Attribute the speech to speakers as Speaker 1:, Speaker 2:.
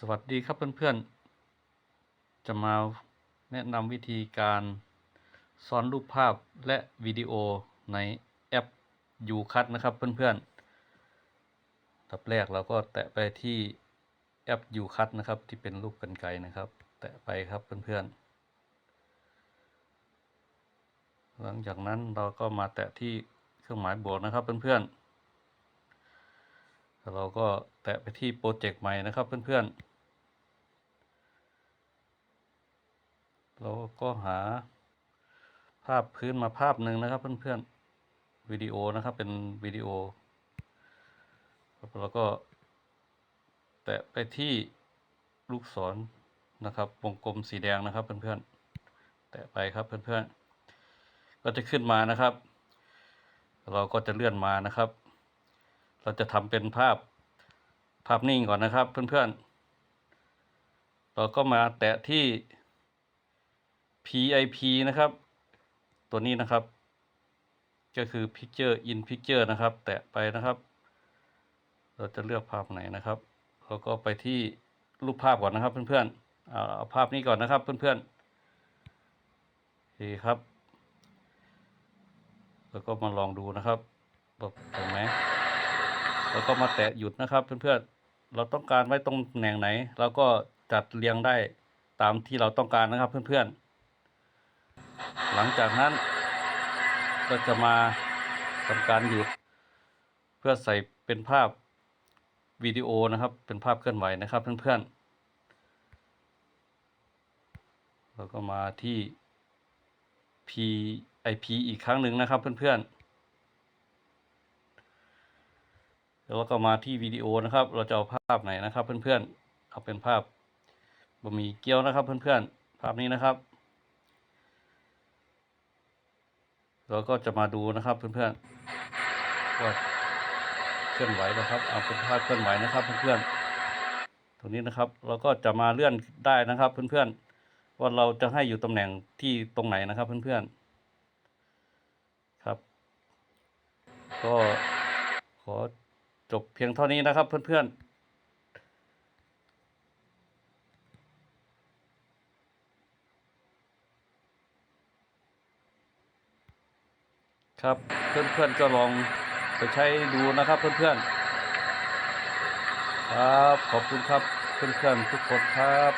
Speaker 1: สวัสดีครับเพื่อนๆ จะมาแนะนำวิธีการซ้อนรูปภาพและวิดีโอในแอป UCut นะครับเพื่อนๆตับแรกเราก็แตะไปที่แอป UCut นะครับที่เป็นรูปกันไกรนะครับ แตะไปครับเพื่อนๆ หลังจากนั้นเราก็มาแตะที่เครื่องหมายบวกนะครับเพื่อนๆ เราก็แตะไปที่โปรเจกต์ใหม่นะครับ เพื่อนๆ เราก็หาภาพพื้นมาภาพหนึ่งนะครับ เพื่อนๆวิดีโอนะครับเป็นวิดีโอเราก็ แตะไปที่ลูกศรนะครับวงกลมสีแดงนะครับ เพื่อนๆ แตะไปครับเพื่อนๆ ก็จะขึ้นมานะครับ เราก็จะเลื่อนมานะครับ เราจะทำเป็นภาพภาพนิ่งก่อนนะครับ เพื่อนๆ เราก็มาแตะที่ PIP นะครับ ตัวนี้นะครับ ก็คือ Picture in Picture นะครับ แตะไปนะครับ เราจะเลือกภาพไหนนะครับเราก็ไปที่รูปภาพก่อนนะครับ เพื่อนๆเอาเอาภาพนี้ก่อนนะครับ เพื่อนๆโอเคครับ แล้วก็มาลองดูนะครับว่าตรงไหม แล้วก็มาแตะหยุดนะครับเพื่อนๆเราต้องการไว้ตรงแหน่งไหนเราก็จัดเรียงได้ตามที่เราต้องการนะครับเพื่อนๆ หลังจากนั้น ก็จะมาทำการหยุด เพื่อใส่เป็นภาพวิดีโอนะครับ เป็นภาพเคลื่อนไหวนะครับเพื่อนๆ แล้วก็มาที่ PIP อีกครั้งหนึ่งนะครับเพื่อนๆ แล้วก็มาที่วิดีโอนะครับ เราจะเอาภาพไหนนะครับ เพื่อนๆเอาเป็นภาพบะหมี่เกี๊ยวนะครับ เพื่อนๆภาพนี้นะครับเราก็จะมาดูนะครับเพื่อนๆว่าเคลื่อนไหวนะครับ เอาเป็นภาพเคลื่อนไหวนะครับ เพื่อนๆตรงนี้นะครับ เราก็จะมาเลื่อนได้นะครับ เพื่อนๆว่าเราจะให้อยู่ตำแหน่งที่ตรงไหนนะครับ เพื่อนๆครับ ก็ขอ จบเพียงเท่านี้นะครับเพื่อนๆครับเพื่อนๆก็ลองไปใช้ดูนะครับเพื่อนๆครับขอบคุณครับเพื่อนๆทุกคนครับ